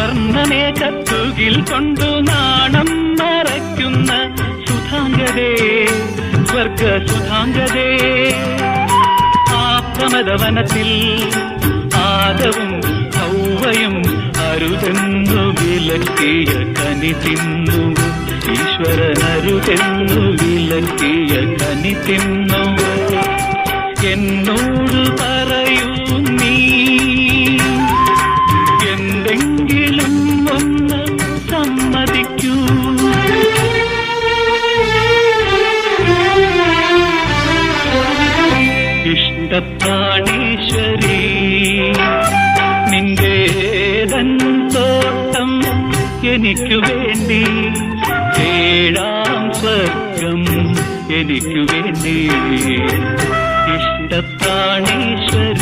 സ്വർണമേഘത്തുകിൽ കൊണ്ടു നാണം മറയ്ക്കുന്ന സുധാംഗതേ സ്വർഗ സുധാംഗതേ ആപ്രമദവനത്തിൽ ആദവും കൗവയും അരുതെന്നു വിലക്കിയ കനി തിന്നു. ഈശ്വരനരുതെന്നു വിലക്കിയ കനി തിന്നു. എന്നോട് പറയൂ ഇഷ്ടപ്രാണീശ്വരി നിന്റേതൻ തോട്ടം എനിക്കു വേണ്ടി ഏഴാം സ്വർഗം എനിക്കു വേണ്ടി. ഇഷ്ടപ്രാണീശ്വരി